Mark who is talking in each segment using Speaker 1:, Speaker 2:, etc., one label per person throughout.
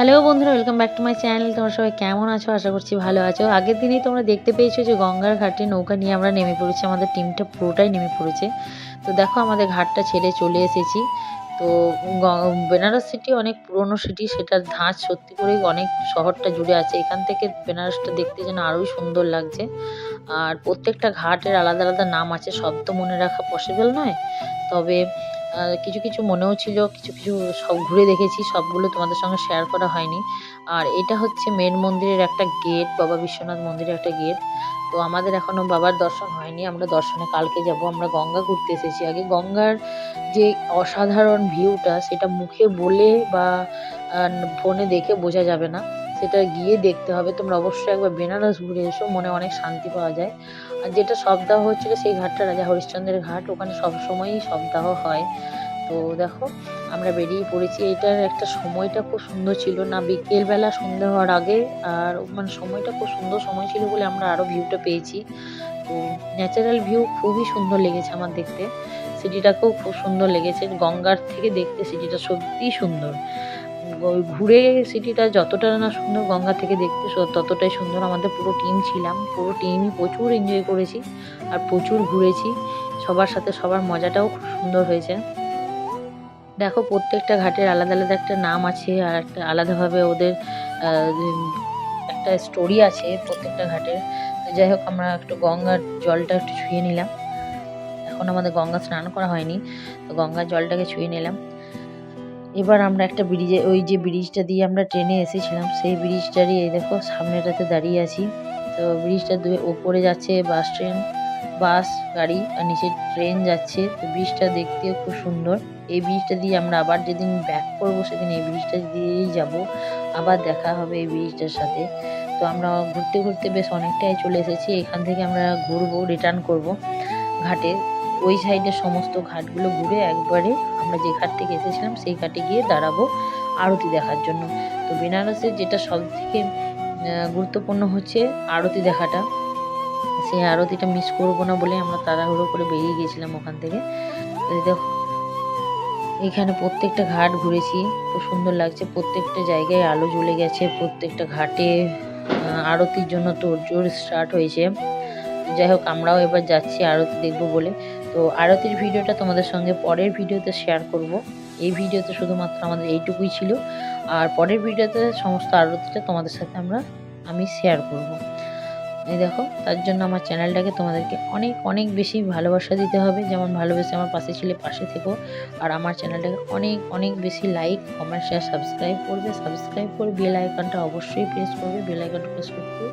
Speaker 1: Hello বন্ধুরা welcome back to my channel তোমরা সবাই কেমন আছো? আশা করছি ভালো আছো। আগের দিনেই তোমরা দেখতে পেয়েছ যে গঙ্গার ঘাটে নৌকা নিয়ে আমরা নেমে পড়েছি। আমাদের টিমটা পুরোটাই নেমে পড়েছে। তো দেখো, আমাদের ঘাটটা ছেড়ে চলে এসেছি। তো বেনারস সিটি অনেক পুরনো সিটি সেটার ধাঁচ সত্যি করেই অনেক শহরটা জুড়ে আছে। এখান থেকে বেনারসটা দেখতে যেন আরোই সুন্দর লাগছে। আর প্রত্যেকটা ঘাটের আলাদা আলাদা নাম আছে। সব তো মনে রাখা পসিবল নয়। তবে কিছু কিছু মনেও ছিল, কিছু কিছু সব ঘুরে দেখেছি, সবগুলো তোমাদের সঙ্গে শেয়ার করা হয়নি। আর এটা হচ্ছে মেন মন্দিরের একটা গেট বাবা বিশ্বনাথ মন্দিরের একটা গেট তো আমাদের এখনও বাবার দর্শন হয়নি, আমরা দর্শনে কালকে যাব, আমরা গঙ্গা ঘুরতে এসেছি। আগে গঙ্গার যে অসাধারণ ভিউটা সেটা মুখে বলে বা ফোনে দেখে বোঝা যাবে না। সেটা গিয়ে দেখতে হবে। তোমরা অবশ্যই একবার বেনারস ঘুরে এসো, মনে অনেক শান্তি পাওয়া যায়। আর যেটা সপ্তাহ হচ্ছিল সেই ঘাটটা রাজা হরিশ্চন্দ্রের ঘাট, ওখানে সবসময়ই সপ্তাহ হয়। তো দেখো, আমরা বেরিয়ে পড়েছি। এটার একটা সময়টা খুব সুন্দর ছিল না, বিকেলবেলা সন্ধে হওয়ার আগে। আর মানে সময়টা খুব সুন্দর সময় ছিল বলে আমরা আরও ভিউটা পেয়েছি। তো ন্যাচারাল ভিউ খুবই সুন্দর লেগেছে আমার দেখতে। সিটিটাকেও খুব সুন্দর লেগেছে। গঙ্গার থেকে দেখতে সিটিটা সত্যিই সুন্দর। ঘুরে সিটিটা যতটা না সুন্দর গঙ্গা থেকে দেখতে ততটাই সুন্দর। আমাদের পুরো টিম ছিলাম। পুরো টিমই প্রচুর এনজয় করেছি আর প্রচুর ঘুরেছি। সবার সাথে সবার মজাটাও খুব সুন্দর হয়েছে। দেখো, প্রত্যেকটা ঘাটের আলাদা আলাদা একটা নাম আছে আর একটা আলাদাভাবে ওদের একটা স্টোরি আছে প্রত্যেকটা ঘাটের। যাই হোক, আমরা একটু গঙ্গার জলটা একটু ছুঁয়ে নিলাম। এখন আমাদের গঙ্গা স্নান করা হয়নি, তো গঙ্গার জলটাকে ছুঁয়ে নিলাম। এবার আমরা একটা ব্রিজে ওই যে ব্রিজটা দিয়ে আমরা ট্রেনে এসেছিলাম, সেই ব্রিজটারই এই দেখো সামনেটাতে দাঁড়িয়ে আছি। তো ব্রিজটা দুয়ে ওপরে যাচ্ছে বাস ট্রেন বাস গাড়ি আর নিচে ট্রেন যাচ্ছে। তো ব্রিজটা দেখতেও খুব সুন্দর। এই ব্রিজটা দিয়ে আমরা আবার যেদিন ব্যাক করব, সেদিন এই ব্রিজটা দিয়েই যাব। আবার দেখা হবে এই ব্রিজটার সাথে। তো আমরা ঘুরতে ঘুরতে বেশ অনেকটাই চলে এসেছি। এখান থেকে আমরা ঘুরবো রিটার্ন করব ঘাটে। ওই সাইডে সমস্ত ঘাটগুলো ঘুরে একবারে আমরা যে ঘাট থেকে এসেছিলাম, সেই ঘাটে গিয়ে দাঁড়াবো আরতি দেখার জন্য। তো বেনারসের যেটা সব থেকে গুরুত্বপূর্ণ হচ্ছে আরতি দেখাটা। সেই আরতিটা মিস করব না বলে আমরা তাড়াহুড়ো করে বেরিয়ে গিয়েছিলাম ওখান থেকে। দেখো, এখানে প্রত্যেকটা ঘাট ঘুরেছি, খুব সুন্দর লাগছে। প্রত্যেকটা জায়গায় আলো জ্বলে গেছে, প্রত্যেকটা ঘাটে আরতির জন্য তোড়জোড় স্টার্ট হয়েছে। যাই হোক, আমরাও এবার যাচ্ছি আরতি দেখব বলে। তো আরতির ভিডিওটা তোমাদের সঙ্গে পরের ভিডিওতে শেয়ার করব। এই ভিডিওতে শুধুমাত্র আমাদের এইটুকুই ছিল। আর পরের ভিডিওতে সমস্ত আরতিটা তোমাদের সাথে আমরা, আমি শেয়ার করব। এই দেখো, তার জন্য আমার চ্যানেলটাকে তোমাদেরকে অনেক অনেক বেশি ভালোবাসা দিতে হবে। যেমন ভালোবেসে আমার পাশে ছিলে, পাশে থেকো। আর আমার চ্যানেলটাকে অনেক অনেক বেশি লাইক কমেন্ট শেয়ার সাবস্ক্রাইব করবে। সাবস্ক্রাইব করে বেল আইকনটা অবশ্যই প্রেস করবে। বেল আইকনটা প্রেস করতে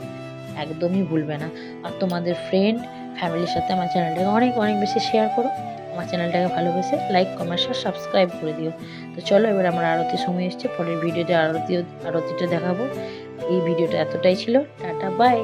Speaker 1: একদমই ভুলবে না। আর তোমাদের ফ্রেন্ড ফ্যামিলির সাথে আমার চ্যানেলটাকে অনেক অনেক বেশি শেয়ার করো। আমার চ্যানেলটাকে ভালোবেসে লাইক কমেন্ট শেয়ার সাবস্ক্রাইব করে দিও। তো চলো, এবার আমার আরতি সময় এসছে। পরের ভিডিওতে আরতিও আরতিটা দেখাবো। এই ভিডিওটা এতটাই ছিল। Tata bye